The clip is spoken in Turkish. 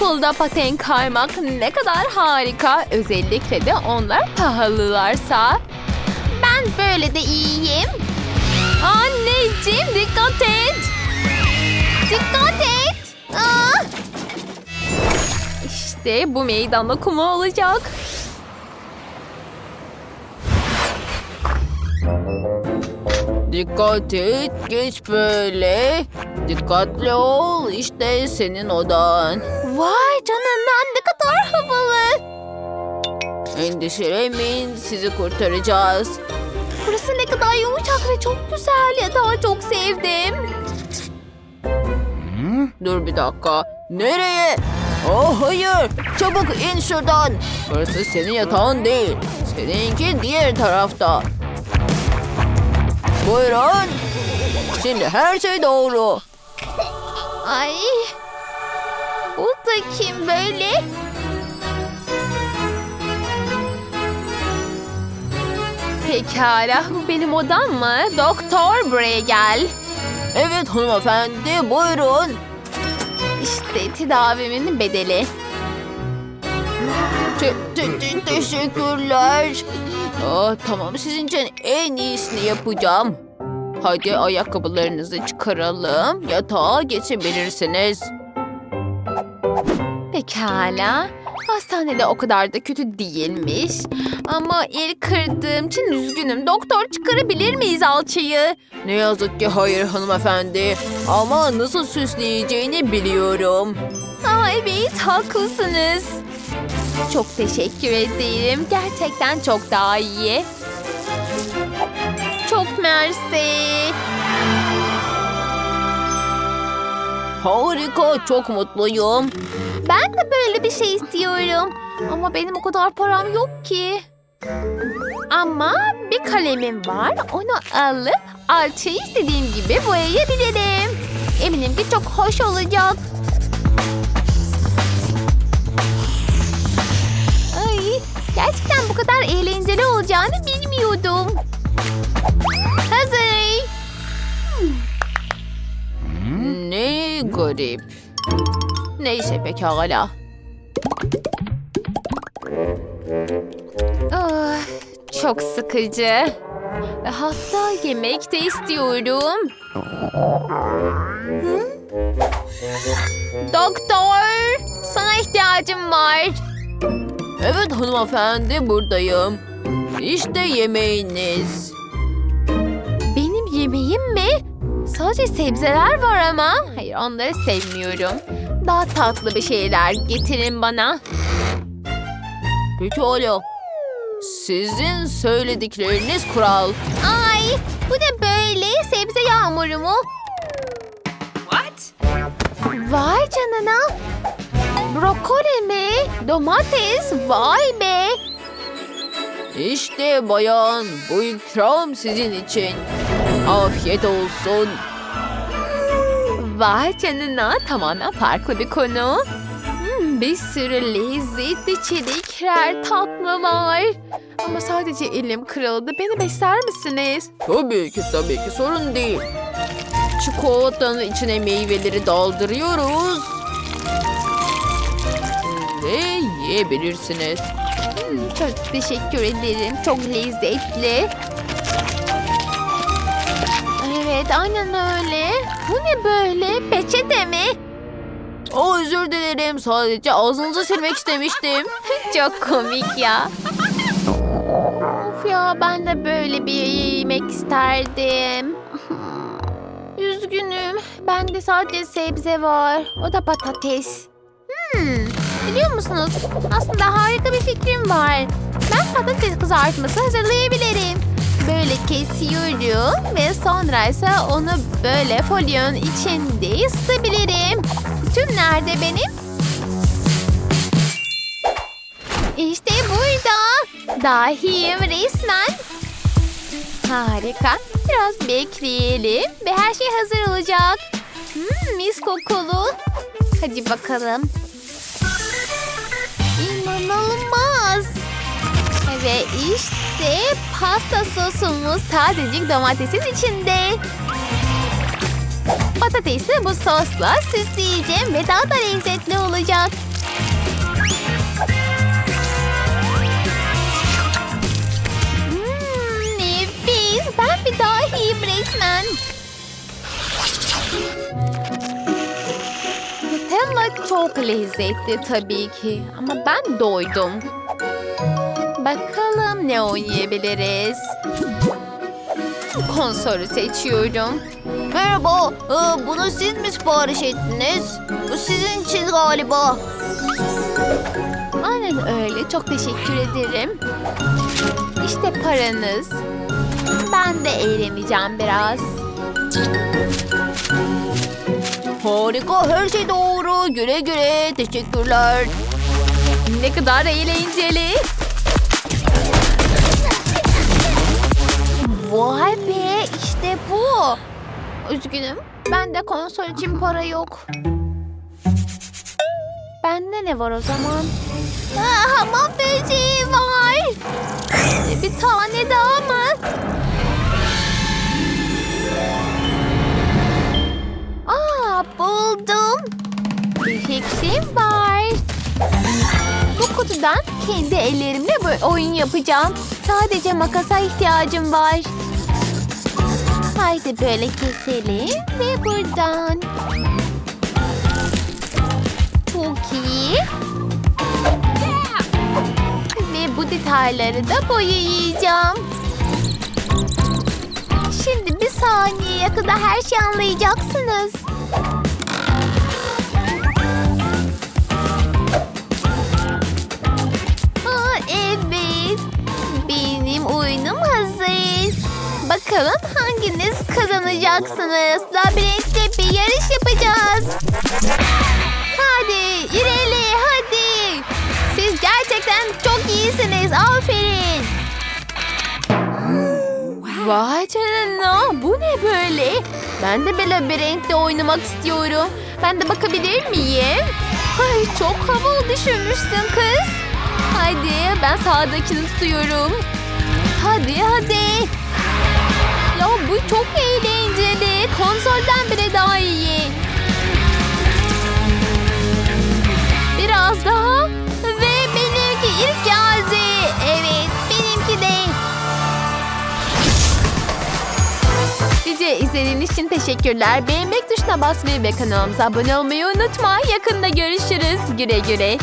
okulda paten kaymak ne kadar harika. Özellikle de onlar pahalılarsa. Ben böyle de iyiyim. Anneciğim dikkat et. Dikkat et. Aa! İşte bu meydanda kuma olacak. Dikkat et, geç böyle. Dikkatli ol, işte senin odan. Vay canına ne kadar havalı. Endişelemeyin, sizi kurtaracağız. Burası ne kadar yumuşak ve çok güzel. Daha çok sevdim. Dur bir dakika. Nereye? Oh hayır, çabuk in şuradan. Burası senin yatağın değil. Seninki diğer tarafta. Buyurun. Şimdi her şey doğru. Ay. Bu da kim böyle? Pekala, bu benim odam mı? Doktor buraya gel. Evet hanımefendi, buyurun. İşte tedavimin bedeli. Te- te- te- teşekkürler. Aa, tamam sizin için en iyisini yapacağım. Hadi ayakkabılarınızı çıkaralım. Yatağa geçebilirsiniz. Pekala. Hastanede o kadar da kötü değilmiş. Ama el kırdığım için üzgünüm. Doktor çıkarabilir miyiz alçıyı? Ne yazık ki hayır hanımefendi. Ama nasıl süsleyeceğini biliyorum. Aa evet haklısınız. Çok teşekkür ederim. Gerçekten çok daha iyi. Çok mersi. Harika, çok mutluyum. Ben de böyle bir şey istiyorum. Ama benim o kadar param yok ki. Ama bir kalemim var. Onu alıp alçıyı istediğim gibi boyayabilirim. Eminim ki çok hoş olacak. Ay, gerçekten bu kadar eğlenceli olacağını bilmiyordum. Garip. Neyse pekala. Ah, çok sıkıcı. Hatta yemek de istiyorum. Hı? Doktor, sana ihtiyacım var. Evet hanımefendi buradayım. İşte yemeğiniz. Sadece sebzeler var ama. Hayır, onları sevmiyorum. Daha tatlı bir şeyler getirin bana. Pekala. Sizin söyledikleriniz kural. Ay, bu ne böyle? Sebze yağmuru mu? What? Vay canına. Brokoli mi? Domates? Vay be. İşte bayan bu ikram sizin için. Afiyet olsun. Vay canına tamamen farklı bir konu. Hmm, bir sürü lezzetli çelikler, tatlı var. Ama sadece elim kırıldı. Beni besler misiniz? Tabii ki tabii ki sorun değil. Çikolatanın içine meyveleri daldırıyoruz. Ve yiyebilirsiniz. Hmm, çok teşekkür ederim. Çok lezzetli. Evet, aynen öyle. Bu ne böyle? Peçete mi? Aa, özür dilerim sadece ağzınızı silmek istemiştim. Çok komik ya. Of ya ben de böyle bir yemek isterdim. Üzgünüm. Bende sadece sebze var. O da patates. Hmm, biliyor musunuz? Aslında harika bir fikrim var. Ben patates kızartması hazırlayabilirim. Böyle kesiyorum ve sonra ise onu böyle folyonun içinde ısıtabilirim. Tüm nerede benim? İşte burada. Dahiyim resmen. Harika. Biraz bekleyelim ve her şey hazır olacak. Hmm, mis kokulu. Hadi bakalım. İnanılmaz. Ve işte pasta sosumuz tazecik domatesin içinde. Patatesi bu sosla süsleyeceğim ve daha da lezzetli olacak. Hmm, nefis. Ben bir dahiyim resmen. Nutella çok lezzetli tabii ki. Ama ben doydum. Bakalım ne oynayabiliriz? Konsolu seçiyorum. Merhaba, ee, bunu siz mi sipariş ettiniz? Bu sizin için galiba. Aynen öyle. Çok teşekkür ederim. İşte paranız. Ben de eğleneceğim biraz. Harika, her şey doğru. Güle güle, teşekkürler. Ne kadar eğlenceli. Vay be işte bu. Üzgünüm. Bende konsol için para yok. Bende ne var o zaman? Aa, hamam böceği var. Bir tane daha mı? Aa buldum. Bir fikrim var. Bu kutudan kendi ellerimle bu oyun yapacağım. Sadece makasa ihtiyacım var. Haydi böyle keselim ve buradan. Çok iyi. Ve bu detayları da boyayacağım. Şimdi bir saniyeye kadar her şeyi anlayacaksınız. Kazanacaksınız. Labirentte bir yarış yapacağız. Hadi ileri hadi. Siz gerçekten çok iyisiniz. Aferin. Vay canına bu ne böyle? Ben de bir labirentte oynamak istiyorum. Ben de bakabilir miyim? Ay çok havalı düşürmüşsün kız. Hadi ben sağdakini tutuyorum. Hadi hadi. Bu çok eğlenceli. Konsolden bile daha iyi. Biraz daha. Ve benimki ilk geldi. Evet benimki de. Videoyu izlediğiniz için teşekkürler. Beğenmek tuşuna basmayı ve kanalımıza abone olmayı unutma. Yakında görüşürüz. Güle güle.